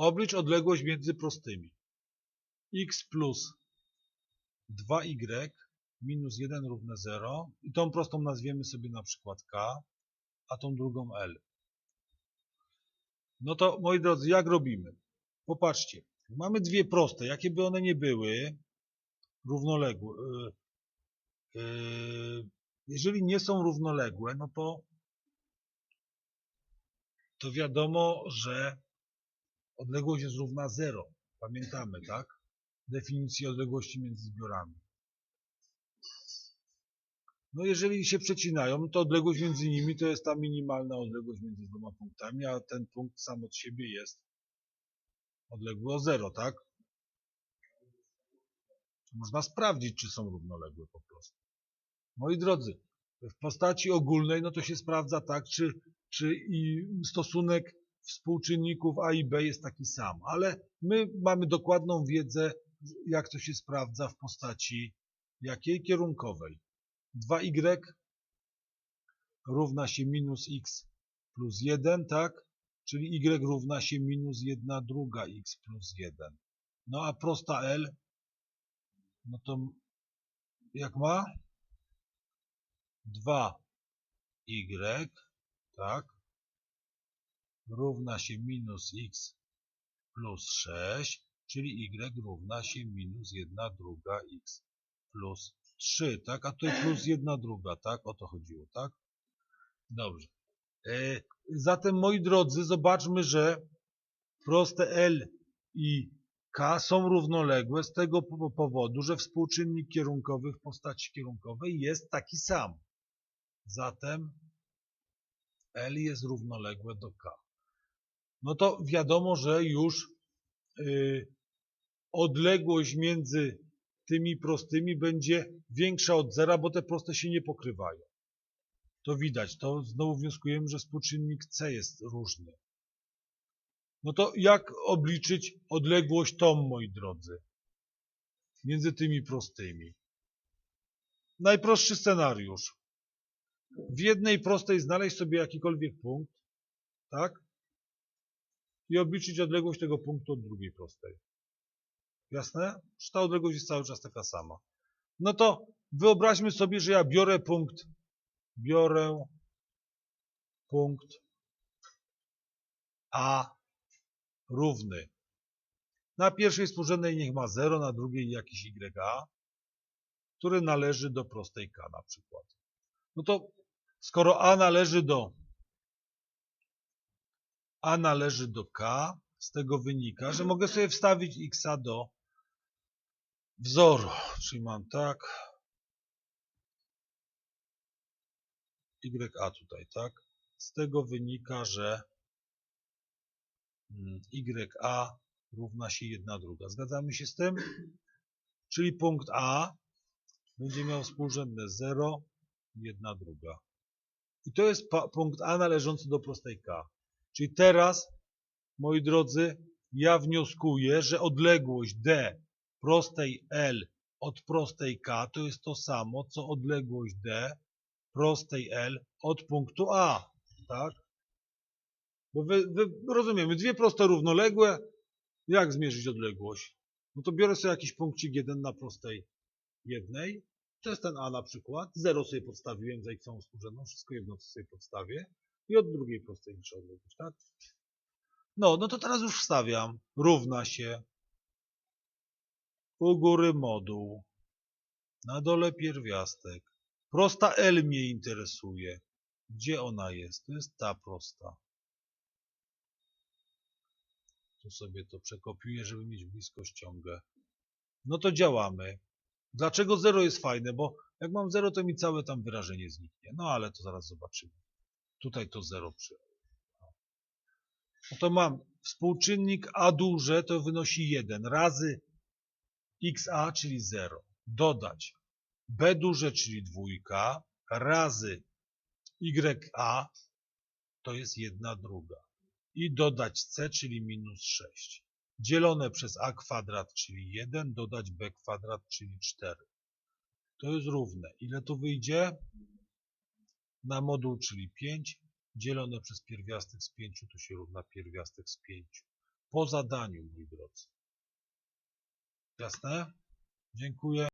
Oblicz odległość między prostymi. x plus 2y minus 1 równe 0 i tą prostą nazwiemy sobie na przykład k, a tą drugą l. No to moi drodzy, jak robimy? Popatrzcie, mamy dwie proste, jakie by one nie były, równoległe. Yy, yy, jeżeli nie są równoległe, no to to wiadomo, że odległość jest równa 0. Pamiętamy, tak? Definicję odległości między zbiorami. No jeżeli się przecinają, to odległość między nimi to jest ta minimalna odległość między dwoma punktami, a ten punkt sam od siebie jest odległy o 0, tak? Można sprawdzić, czy są równoległe po prostu. Moi drodzy, w postaci ogólnej, no to się sprawdza tak, czy, czy i stosunek współczynników A i B jest taki sam, ale my mamy dokładną wiedzę, jak to się sprawdza w postaci jakiej? Kierunkowej. 2y równa się minus x plus 1, tak? Czyli y równa się minus 1 druga x plus 1. No a prosta L, no to jak ma? 2y, tak? Równa się minus x plus 6, czyli y równa się minus 1 druga x plus 3, tak? A tutaj plus 1 druga, tak? O to chodziło, tak? Dobrze. E, zatem, moi drodzy, zobaczmy, że proste L i K są równoległe z tego powodu, że współczynnik kierunkowy w postaci kierunkowej jest taki sam. Zatem L jest równoległe do K. No to wiadomo, że już yy, odległość między tymi prostymi będzie większa od zera, bo te proste się nie pokrywają. To widać, to znowu wnioskujemy, że współczynnik C jest różny. No to jak obliczyć odległość tą, moi drodzy, między tymi prostymi? Najprostszy scenariusz. W jednej prostej znaleźć sobie jakikolwiek punkt, tak? I obliczyć odległość tego punktu od drugiej prostej. Jasne? Że ta odległość jest cały czas taka sama. No to wyobraźmy sobie, że ja biorę punkt, biorę punkt A równy. Na pierwszej współrzędnej niech ma 0, na drugiej jakiś YA, który należy do prostej K na przykład. No to skoro A należy do A należy do K, z tego wynika, że mogę sobie wstawić X do wzoru. Czyli mam tak YA tutaj, tak? Z tego wynika, że YA równa się 1 druga. Zgadzamy się z tym? Czyli punkt A będzie miał współrzędne 0, 1 druga. I to jest punkt A należący do prostej K. Czyli teraz, moi drodzy, ja wnioskuję, że odległość D prostej L od prostej K to jest to samo, co odległość D prostej L od punktu A. Tak? Bo wy, wy rozumiemy, dwie proste równoległe, jak zmierzyć odległość? No to biorę sobie jakiś punkcik jeden na prostej jednej, to jest ten A na przykład, 0 sobie podstawiłem za x współrzędną, wszystko jedno co sobie podstawię i od drugiej prostej liczę odległość, tak? No, no to teraz już wstawiam, równa się u góry moduł, na dole pierwiastek. Prosta L mnie interesuje. Gdzie ona jest? To jest ta prosta. Tu sobie to przekopiuję, żeby mieć blisko ściągę. No to działamy. Dlaczego 0 jest fajne? Bo jak mam 0, to mi całe tam wyrażenie zniknie. No ale to zaraz zobaczymy. Tutaj to 0 przy. No to mam współczynnik a duże to wynosi 1 razy xa, czyli 0. Dodać b duże, czyli dwójka, razy ya, to jest 1 druga i dodać c, czyli minus 6. Dzielone przez a kwadrat, czyli 1, dodać b kwadrat, czyli 4. To jest równe. Ile tu wyjdzie? Na moduł, czyli 5, dzielone przez pierwiastek z 5, to się równa pierwiastek z 5. po zadaniu, moi drodzy. Jasne? Dziękuję.